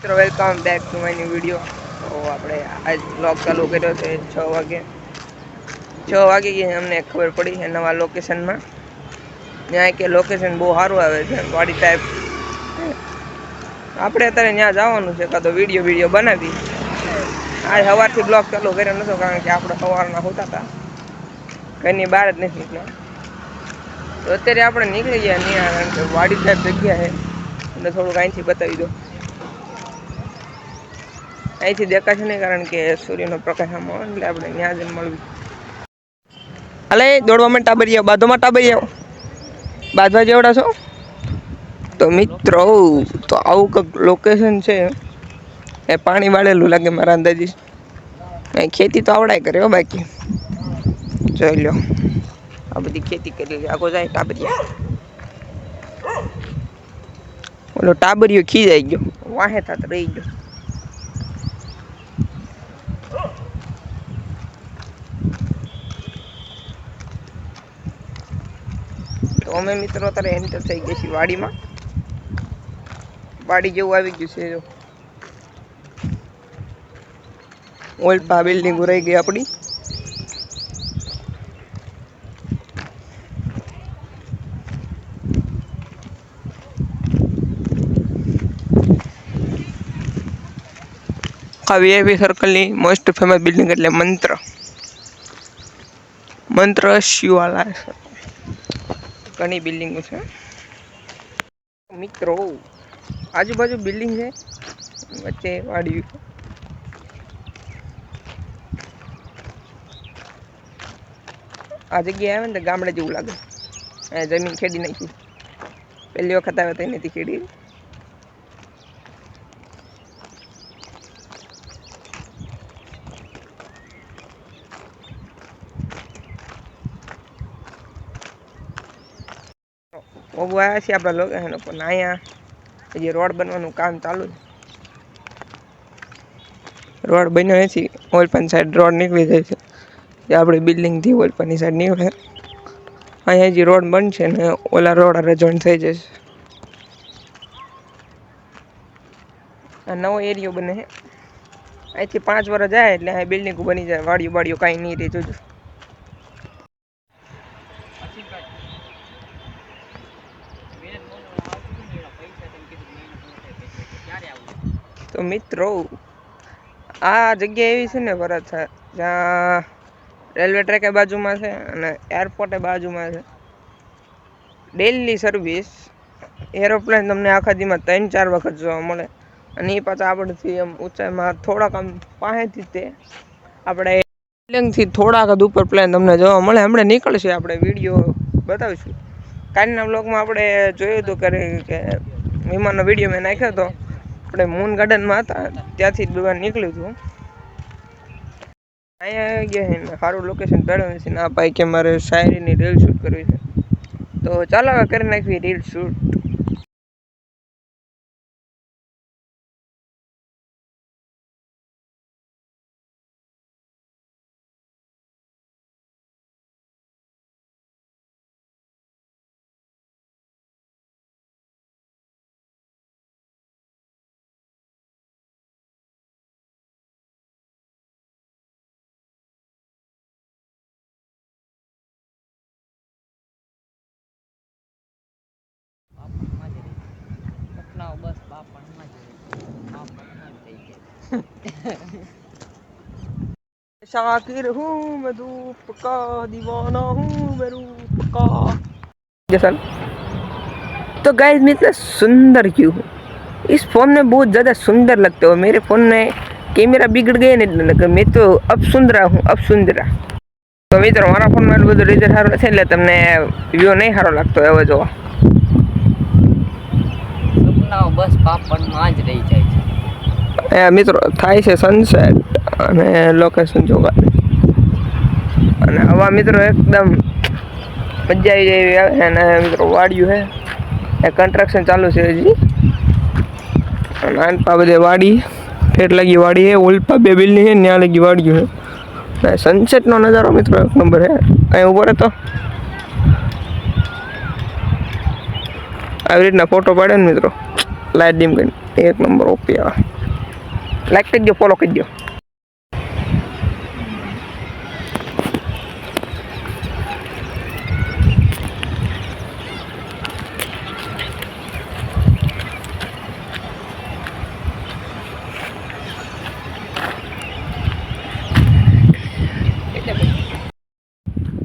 મિત્રો welcome back to my new video તો આપણે આજ બ્લોગ ચાલુ કર્યો છે છ વાગે. છ વાગે અમને ખબર પડી નવા લોકેશનમાં ત્યાં કે લોકેશન બહુ સારું આવે છે, વાડી ટાઈપ આપણે અત્યારે ત્યાં જવાનું છે, કાં તો વીડિયો વીડિયો બનાવી. આજ સવારથી બ્લોગ ચાલુ કર્યો નતો, કારણ કે આપણે સવારના હોતા હતા ઘરની બહાર જ નથી નીકળ્યા. તો અત્યારે આપણે નીકળી ગયા, ત્યાં, કારણ કે વાડી ટાઈપ જગ્યા છે. એટલે થોડુંક અહીંથી બતાવી દો અહીંથી દેખાશે નહીં, કારણ કે સૂર્યનો પ્રકાશ આમ એટલે આપણે ત્યાં જ મળવી. અલે દોડવામાં ટાબરિયા બાધોમાં ટાબરિયા બાંધવા જેવડા છો? તો મિત્રો, તો આવું કંઈક લોકેશન છે. એ પાણી વાળેલું લાગે મારા અંદાજી. ખેતી તો આવડાય કરે હો બાકી. જોઈ લો. આ બધી ખેતી કરી છે આખો જાય ટાબરિયા ઓલો ટાબરિયો ખીજાઈ ગયો. વાહે થાત રહી ગયો. તો અમે મિત્રો અત્યારે એન્ટર થઈ ગયા છીએ વાડીમાં. વાડી જેવું આવી ગયું છે, જો. ઓલ્પા બિલ્ડિંગ ગુરાઈ ગઈ આપણી આ વીઆઈપી સર્કલની મોસ્ટ ફેમસ બિલ્ડિંગ એટલે મંત્ર. મંત્ર શિવાલય. ઘણી બિલ્ડિંગો છે. મિત્રો, આજુબાજુ બિલ્ડિંગ છે. વચ્ચે વાડી આ જગ્યાએ આવે ને તો ગામડે જેવું લાગે. જમીન ખેડી નાખી. પહેલી વખત આવે તો નથી ખેડી ઓબુ આવ્યા છીએ આપણા લોકેશન ઉપર ને અહીંયા હજી રોડ બનવાનું કામ ચાલુ છે. રોડ બન્યો નથી. ઓલપન સાઈડ રોડ નીકળી જાય છે. જે આપણી બિલ્ડિંગથી ઓલપનની સાઈડ નીકળે. અહીંયા હજી રોડ બનશે ને ઓલા રોડ હારે જોઈન્ટ થઈ જશે. આ નવો એરિયો બને છે. અહીંથી પાંચ વર્ષ જાય એટલે અહીં બિલ્ડિંગ બની જાય. વાડીઓ વાડીઓ કાંઈ નહીં રહે જોજો. તો મિત્રો, આ જગ્યા એવી છે ને ભરત જ્યાં રેલવે ટ્રેક બાજુમાં છે અને એરપોર્ટે બાજુમાં છે. ડેલી સર્વિસ એરોપ્લેન તમને આખા દીમાં ત્રણ ચાર વખત જોવા મળે. અને એ પાછા આપણથી આમ ઊંચાઈમાં થોડાક આમ પાસેથી તે આપણે બિલ્ડિંગથી થોડાક જ ઉપર પ્લેન તમને જોવા મળે. હમણાં નીકળશે આપણે વીડિયો બતાવીશું. કાલના બ્લોગમાં આપણે જોયું હતું કે વિમાનનો વીડિયો મેં નાખ્યો હતો. આપણે મૂન ગાર્ડનમાં હતા, ત્યાંથી જ દુકાન નીકળ્યું હતું. અહીંયા ગયા છે સારું લોકેશન પેળવ્યું છે ને, આ ભાઈ કે મારે શાયરીની રીલ શૂટ કરવી છે. તો ચાલો કરી નાખવી રીલ શૂટ સપનાઓ બસ બાપણમાં જ રહે બાપણમાં જ થઈ ગયા शाकिर हूँ मैं धूप का दीवाना हूँ मैं रूप का जैसा तो गाइस मैं इतना सुंदर क्यों हूँ इस फ़ोन में बहुत ज़्यादा सुंदर लगते हो मेरे फ़ोन में कैमरा बिगड़ गए नहीं लगा मैं तो अब सुंदरा हूँ अब सुंदरा તો મિત્રો મારા ફોનમાં એટલું બધું રિઝલ્ટ સારું નથી એટલે તમને વ્યૂ નહીં સારો લાગતો હવે જોવા સપનાઓ બસ બાપણમાં જ રહી જાય છે. અહીંયા મિત્રો, થાય છે સનસેટ અને લોકેશન જોવા. અને હવા મિત્રો એકદમ મજા આવી જાય એવી આવે અને મિત્રો વાડ્યું છે એ કન્સ્ટ્રક્શન ચાલુ છે હજી. અને આનપા બધે વાડી ફેટ લાગી વાડી છે ઉલ્પા બે બિલ્ડિંગ છે ને ત્યાં લાગી વાડ્યું છે અને સનસેટનો નજારો મિત્રો એક નંબર છે અહીં ઊભો તો આવી રીતના ફોટો પાડે ને મિત્રો. લાઈટ ડીમ કરી એક નંબર ઓપી આવે લાઈક કરી દો ફોલો કરી દો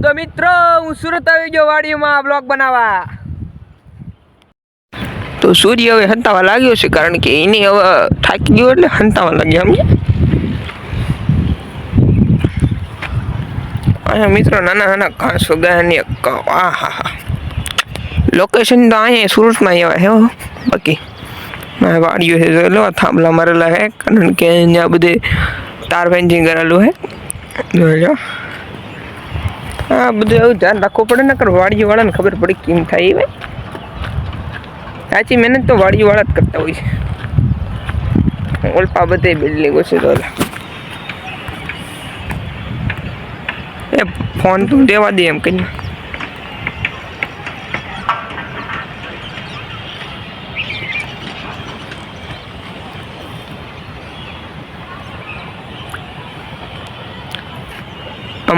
તો મિત્રો, હું સુરત આવી ગયો, વાડીમાં બ્લોગ બનાવવા. તો સૂર્ય હવે હંતાવા લાગ્યો છે, કારણ કે એની હવે થાકી ગયો એટલે હંતાવા લાગ્યો સમજે અહીંયા મિત્રો નાના નાના ઘાસ ઉગાની આ હા હા લોકેશન તો અહીંયા સુરતમાં એવા હે. બાકી વાડીઓ છે, જોઈ થાંભલા મારેલા હે કારણ કે અહીંયા બધે તાર ફેન્સિંગ કરેલું હે જોઈ લો. બધું એવું ધ્યાન રાખવું પડે ને કર વાડીઓ વાળાને ખબર પડી કેમ થાય એ સાચી મહેનત તો વાડીઓ વાળા જ કરતા હોય છે. ઓલપા બધે બિલ્ડિંગો છે તો એ ફોન તું દેવા દે એમ કહીને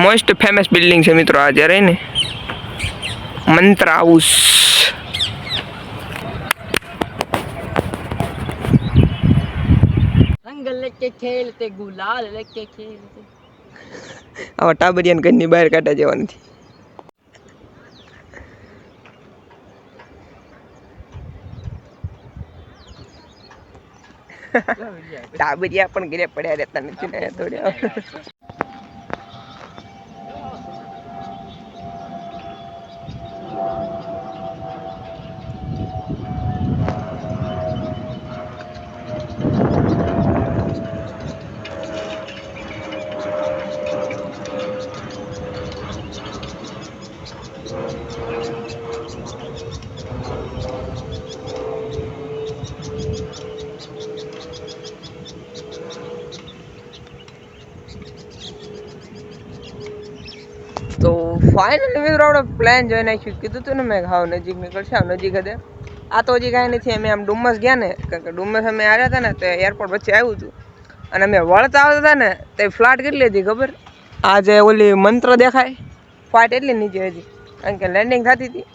મોસ્ટ ફેમસ બિલ્ડિંગ છે મિત્રો આ જ્યારે ને? મંત્ર હાઉસ લેકે ખેલતે ગુલાલ લેકે ખેલતે. આવા ટાબરિયાને ઘરની બહાર કાઢા જવા નથી ટાબરિયા પણ ઘરે પડ્યા રહેતા નથી ને થોડા ફાઇનલી મિત્રો આપણે પ્લાન જોઈ નાખ્યું. કીધું તું ને મેં હાવ નજીક નીકળશે, હાવ નજીક હદે. આ તો હજી કાંઈ નથી, અમે આમ ડુમ્મસ ગયા ને, કારણ કે ડુમ્મસ અમે આવ્યા હતા ને, તો એરપોર્ટ વચ્ચે આવ્યું હતું અને અમે વળતા આવતા હતા ને, તો ફ્લાટ કેટલી હતી ખબર? આ જે ઓલી મંત્ર દેખાય ફ્લાટ એટલી નીચે હતી, કારણ કે લેન્ડિંગ થતી હતી.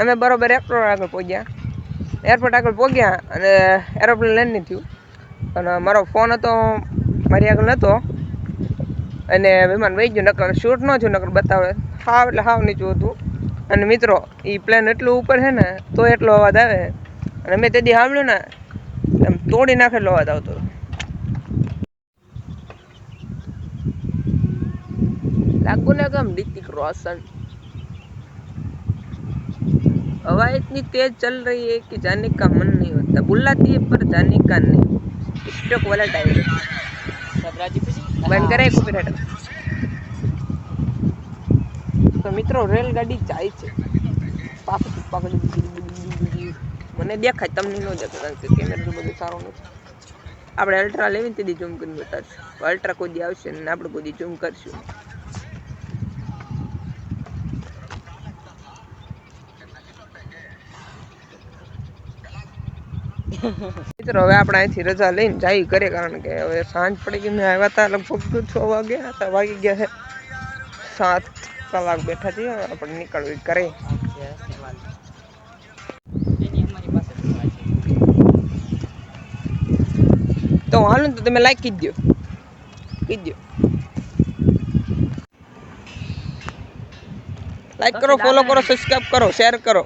અમે બરોબર એરપોર્ટ આગળ પહોંચ્યા એરપોર્ટ આગળ પહોંચ્યા અને એરોપ્લેન લેન્ડ નહીં થયું. અને મારો ફોન હતો, મારી આગળ નહોતો અને વિમાન વહી ગયું નકર શૂટ ન થયું નકર બતાવે હાવ એટલે હાવ નીચું હતું અને મિત્રો એ પ્લેન એટલું ઉપર છે ને તો એટલો અવાજ આવે અને મેં તેથી સાંભળ્યું ને એમ તોડી નાખેલો અવાજ આવતો હતો લાગુ ને કેમ ऋतिक रोशन हवा इतनी तेज चल रही है कि जाने का मन नहीं होता बुलाती है पर जाने का नहीं स्टॉक वाला टाइम સબરાજી પછી બંધ કરે કોપીરાઇટ તો મિત્રો રેલગાડી જાય છે. પાકડી પાકડી મને દેખાય તમને ન દેખાય કારણ કે કેમેરા તો બધું સારો નથી. આપણે અલ્ટ્રા લેવી ને તેથી ઝૂમ કરીને બતાવીશું. અલ્ટ્રા કોઈ દી આવશે ને આપણે કોઈ દી ઝૂમ કરશું. મિત્રો, હવે આપણે અહીંથી રજા લઈને જાય કરે કારણ કે હવે સાંજ પડી ગઈ, મેં આવ્યા હતા લગભગ છ વાગે હતા વાગી ગયા છે. સાત કલાક બેઠા છીએ આપણે નીકળવી કરે તો હાલો તો તમે લાઈક કીધો કીધો લાઈક કરો ફોલો કરો સબસ્ક્રાઈબ કરો શેર કરો.